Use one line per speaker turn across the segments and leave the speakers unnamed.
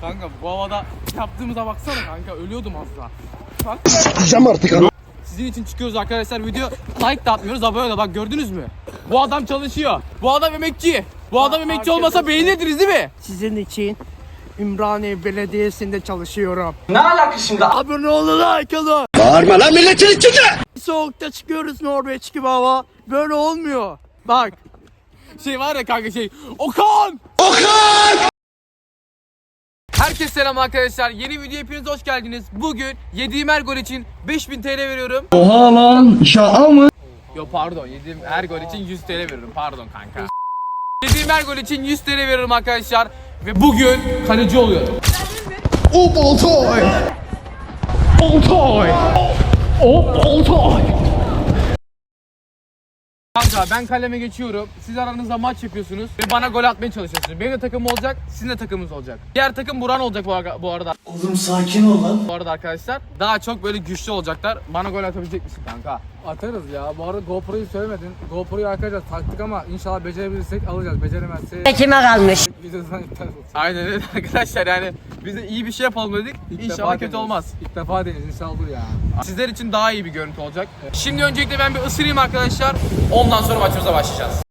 Kanka bu havada yaptığımıza baksana kanka ölüyordum az daha. Bak
artık ama.
sizin için çıkıyoruz arkadaşlar video like da atmıyoruz abone da bak gördünüz mü? Bu adam çalışıyor. Bu adam emekçi. Bu adam emekçi olmasa beğenirdiniz değil mi?
Sizin için Ümraniye Belediyesi'nde çalışıyorum. Ne alaka şimdi? Abone olun, like alın.
Bağırma lan milletin içinde.
Soğukta çıkıyoruz Norveç gibi hava. Böyle olmuyor. Bak.
Şey var ya kanka şey Okan!
Okan!
Herkese selam arkadaşlar. Yeni video hepiniz hoş geldiniz. Bugün yediğim her gol için 5000 TL veriyorum.
Oha lan şaka mı?
Yo pardon yediğim her gol için 100 TL veriyorum. Pardon kanka. Yediğim her gol için 100 TL veriyorum arkadaşlar. Ve bugün kaleci oluyorum.
O Boltoy.
Oltoy! O Oltoy! Kanka ben kaleme geçiyorum. Siz aranızda maç yapıyorsunuz ve bana gol atmaya çalışıyorsunuz. Benim de takımım olacak, sizin de takımınız olacak. Diğer takım Buran olacak bu, bu arada.
Oğlum sakin ol lan.
Bu arada arkadaşlar daha çok böyle güçlü olacaklar. Bana gol atabilecek misin kanka?
Atarız ya. Bu arada GoPro'yu söylemedin. GoPro'yu arkadaşlar taktık ama inşallah becerebilirsek alacağız. Beceremezsek
Kime kalmış?
videodan iptal olsun.
Aynen öyle arkadaşlar yani biz de iyi bir şey yapalım dedik.
İlk
İnşallah kötü
deniyoruz.
olmaz.
İlk defa deniz inşallah olur ya.
Sizler için daha iyi bir görüntü olacak. Şimdi öncelikle ben bir ısırayım arkadaşlar. Ondan sonra maçımıza başlayacağız.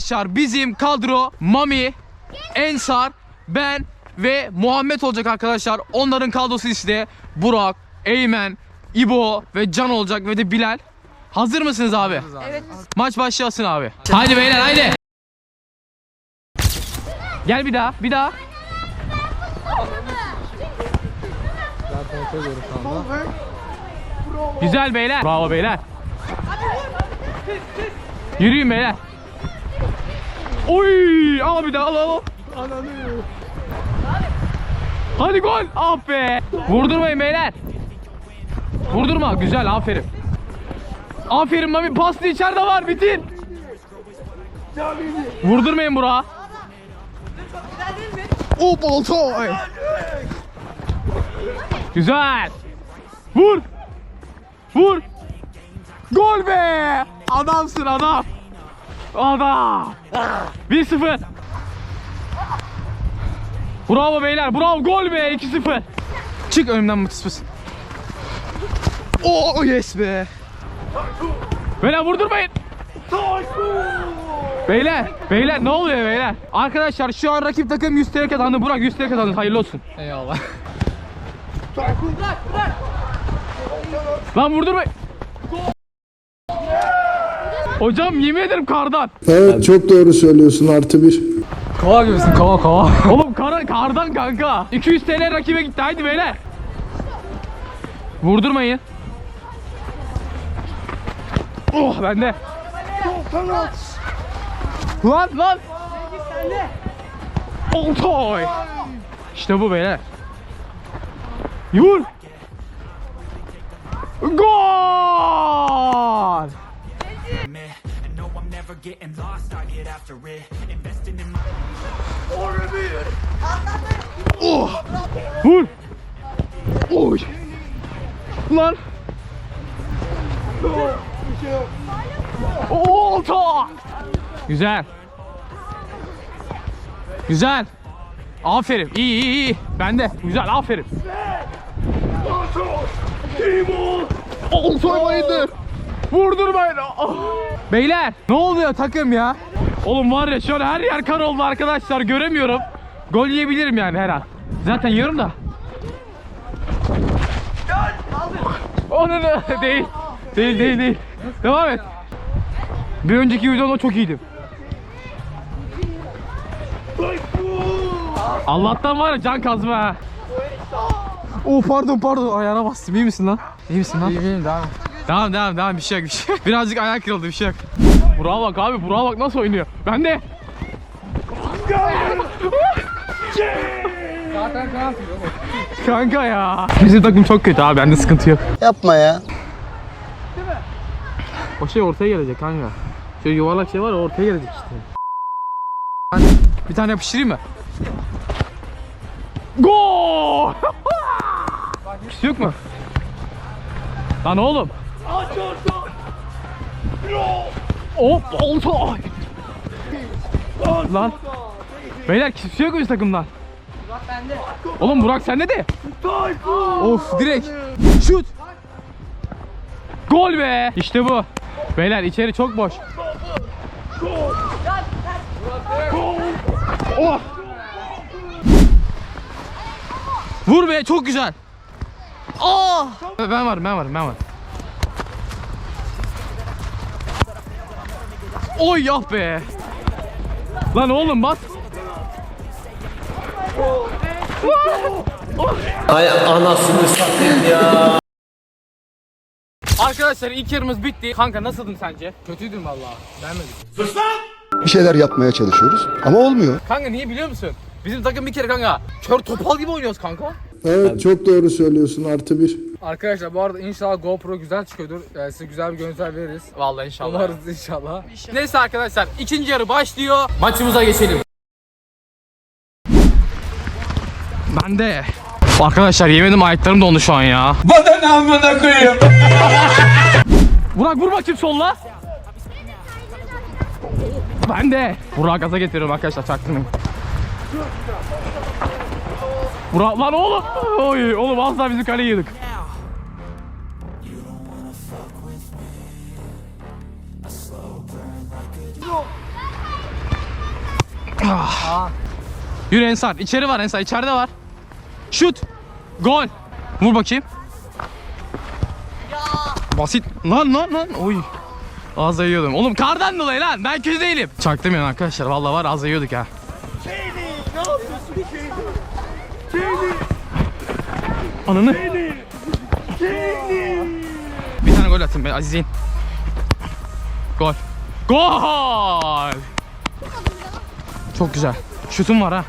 Arkadaşlar bizim kadro Mami, Ensar, ben ve Muhammed olacak arkadaşlar. Onların kadrosu işte Burak, Eymen, İbo ve Can olacak ve de Bilal. Hazır mısınız abi?
Evet.
Maç başlasın abi. Haydi beyler haydi. Gel bir daha, bir daha. Güzel beyler. Bravo beyler. Yürüyün beyler. Oy! Bir daha al al. Hadi gol. Ah be. Vurdurmayın beyler. Vurdurma. Güzel aferin. Aferin Mami paslı içeride var bitir. Vurdurmayın Burak'a.
O Boltoy.
Güzel. Vur. Vur. Gol be. Adamsın adam. Adam. 1-0. Bravo beyler. Bravo. Gol be. 2-0. Çık önümden mıtıs fıs.
O yes be.
Beyler vurdurmayın. Beyler, beyler ne oluyor beyler? Arkadaşlar şu an rakip takım 100 TL kazandı. Burak 100 TL kazandı. Hayırlı olsun.
Eyvallah.
Lan vurdurmayın. Hocam yemin ederim kardan.
Evet çok doğru söylüyorsun artı bir.
Kova gibisin kova kova.
Oğlum kar, kardan kanka. 200 TL rakibe gitti haydi beyler. Vurdurmayın. Oh bende. Lan lan. Oltoy. İşte bu beyler. Vur. Gol.
Never getting lost. I get after it. Investing in my.
Vur. Oy. Lan. Olta. Güzel. Güzel. Aferin. İyi iyi iyi. Bende. Güzel aferin. Oltaymayındır. Vurdurmayın. Ah. Beyler ne oluyor takım ya? Oğlum var ya an her yer kar oldu arkadaşlar göremiyorum. Gol yiyebilirim yani her an. Zaten yiyorum da. Onu da değil. Değil değil değil. Devam et. Bir önceki videoda çok iyiydim. Allah'tan var ya can kazma ha. Oh pardon pardon ayağına bastım iyi misin lan? İyi misin lan?
İyiyim devam.
Devam devam devam bir şey yok bir şey yok. Birazcık ayak kırıldı bir şey yok. Burak'a bak abi Burak'a bak nasıl oynuyor. Ben de. Kanka ya. Bizim takım çok kötü abi bende sıkıntı yok.
Yapma ya.
O şey ortaya gelecek kanka. Şöyle yuvarlak şey var ya ortaya gelecek işte. Ben bir tane yapıştırayım mı? Gol! Bir şey yok mu? Lan oğlum. Hop oldu. Ay. Lan. Beyler kimse yok biz takımdan? Oğlum Burak sende de. Of direkt. Şut. Gol be. İşte bu. Beyler içeri çok boş. Oh. Vur be çok güzel. Aa! Ben varım ben varım ben varım. Oy yah be. Lan oğlum bas. Arkadaşlar ilk yarımız bitti. Kanka nasıldın sence?
Kötüydün vallahi. Beğenmedik.
Bir şeyler yapmaya çalışıyoruz ama olmuyor.
Kanka niye biliyor musun? Bizim takım bir kere kanka kör topal gibi oynuyoruz kanka.
Evet çok doğru söylüyorsun artı bir.
Arkadaşlar bu arada inşallah GoPro güzel çıkıyordur. Yani size güzel bir görüntüler veririz.
Vallahi inşallah.
Umarız inşallah.
Neyse arkadaşlar ikinci yarı başlıyor. Maçımıza geçelim. Ben de. Arkadaşlar yemedim ayaklarım dondu şu an ya. Bana ne amına koyayım. Burak vur bakayım solla. Ben de. Burak gaza getiriyorum arkadaşlar çaktırmayın. Burak lan oğlum. Oy oğlum az daha bizim kaleyi yedik. Yürü Ensar. İçeri var Ensar. içeride var. Şut. Gol. Vur bakayım. Basit. Lan lan lan. Oy. Az da yiyordum. Oğlum kardan dolayı lan. Ben kötü değilim. Çaktırmayın arkadaşlar. Vallahi var az da yiyorduk ha. Ananı. Bir tane gol atın be Aziz'in. Gol. Gol. Çok güzel. Şutum var ha.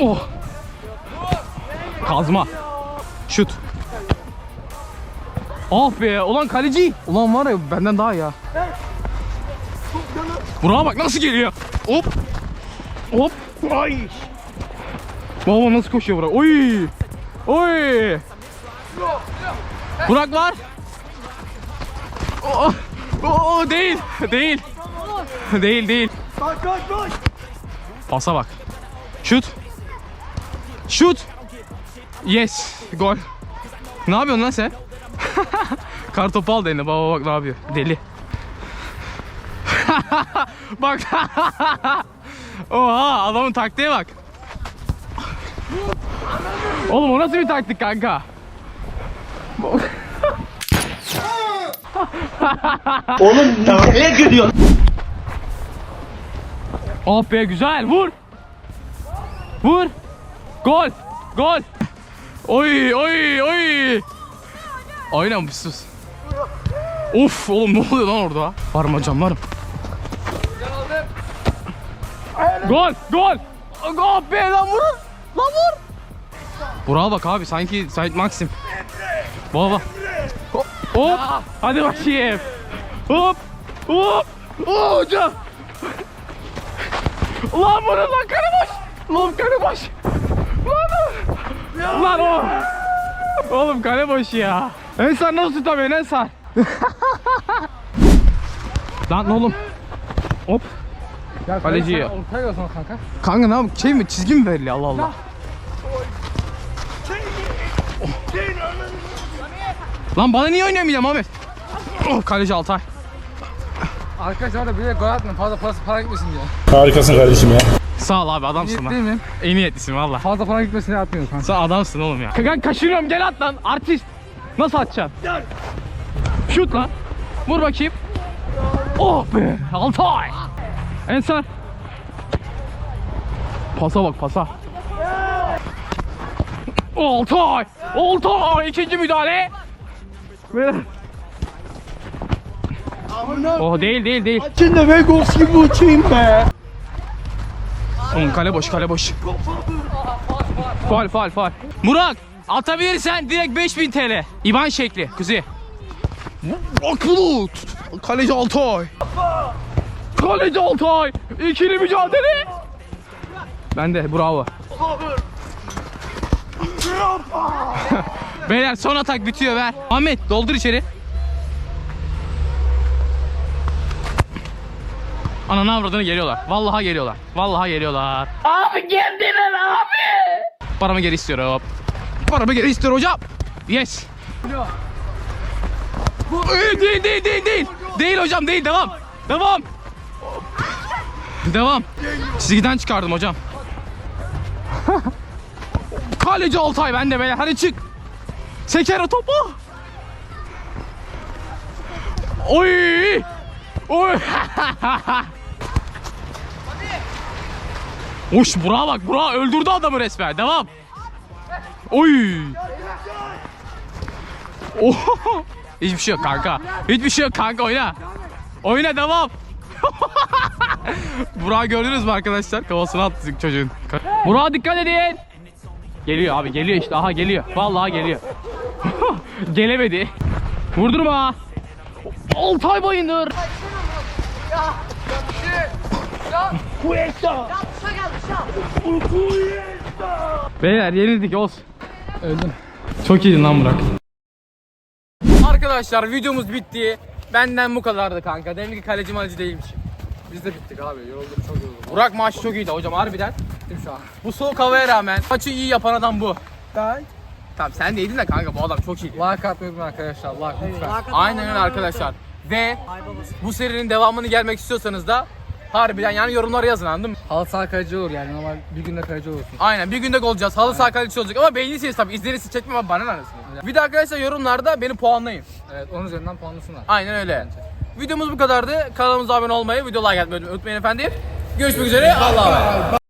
Oh. Kazma. Şut. Ah be ulan kaleci. Ulan var ya benden daha ya. Burak'a bak nasıl geliyor. Hop. Hop. Ay. Baba nasıl koşuyor Burak. Oy. Oy. Burak var. Oh. Oo değil. Değil. değil değil. Pasa bak. Şut. Şut. Yes. Gol. Ne yapıyorsun lan sen? Kartopu aldı eline. Baba bak ne yapıyor. Deli. bak. Oha adamın taktiğe bak. Oğlum o nasıl bir taktik kanka? Oh be güzel vur. Vur. Gol. Gol. Oy oy oy. Aynen bir sus. Of oğlum ne oluyor lan orada? Varım hocam varım. Gol gol. Gol be lan vurun. Lan vur. Burak'a bak abi sanki Sait Maxim. Baba. Hop. Hadi bakayım. Hop. Hop. Oo, hocam. Lan vurun lan karı boş. Lan karı boş. Lan. Lan o. Oğlum kale boş ya. Ensar nasıl tutamıyorsun Ensar? lan oğlum. Hop.
Ya
Kaleci ya.
Ortaya gelsene kanka.
Kanka ne yapayım? Şey mi? Çizgi mi veriliyor Allah Allah. Lan bana niye oynayamayacağım Ahmet? Oh, kaleci Altay.
Arkadaşlar da bir de gol atmayın. Fazla parası para gitmesin diye.
Harikasın kardeşim ya.
Sağ ol abi adamsın
Niyet
lan.
değil mi?
En niyetlisin valla.
Fazla para gitmesin diye atmıyorum kanka.
Sen adamsın oğlum ya. Kanka kaçırıyorum gel at lan artist. Nasıl atacaksın? Şut lan. Vur bakayım. Oh be Altay. Ensar. Pasa bak pasa. Altay. Altay. ikinci müdahale. Ver. Oh değil değil değil.
Şimdi Vegos gibi uçayım be.
Oğlum kale boş kale boş. Faal faal faal. Murat atabilirsen direkt 5000 TL. İban şekli kuzi. Akbulut. Kaleci Altay. Kaleci Altay. İkili mücadele. Ben de bravo. Beyler son atak bitiyor ver. Ahmet doldur içeri. Ananı avradını geliyorlar. Vallahi geliyorlar. Vallahi geliyorlar. Abi geldiler abi. Paramı geri istiyorum. Paramı geri istiyorum hocam. Yes. Değil değil değil değil. Değil hocam değil devam. Devam. Devam. Çizgiden çıkardım hocam. Kaleci Altay bende beyler hadi çık. Seker o topu. Oy. Oy. Uş Burak'a bak Burak öldürdü adamı resmen devam. Oy. Oh. Hiçbir şey yok kanka. Hiçbir şey yok kanka oyna. Oyna devam. Burak'ı gördünüz mü arkadaşlar? Kafasına attık çocuğun. Burak'a dikkat edin. Geliyor abi geliyor işte aha geliyor. Vallahi geliyor. Gelemedi. Vurdurma. Altay Bayındır. Beyler yenildik olsun. Öldüm. Çok iyiydin lan Burak. Arkadaşlar videomuz bitti. Benden bu kadardı kanka. Demek ki kaleci maleci değilmiş.
Biz de bittik abi. Yorulduk çok yorulduk.
Burak maç çok iyiydi hocam harbiden.
Bittim şu an.
Bu soğuk havaya rağmen maçı iyi yapan adam bu.
Ben.
Tamam sen değildin de kanka bu adam çok iyiydi.
Like atmayı unutmayın arkadaşlar. Like lütfen.
Aynen öyle arkadaşlar. Ve bu serinin devamını gelmek istiyorsanız da harbiden yani yorumlara yazın anladın mı?
Halı saha kaleci olur yani. Normal bir günde kaleci olursun.
Aynen bir günde olacağız. Halı saha kalecisi olacak ama beğenirseniz tabii izlenirsiniz çekmem ama bana ne. Bir de arkadaşlar yorumlarda beni puanlayın.
Evet 10 üzerinden puanlasınlar.
Aynen öyle. Videomuz bu kadardı. Kanalımıza abone olmayı, video like atmayı unutmayın efendim. Görüşmek üzere. Allah'a emanet.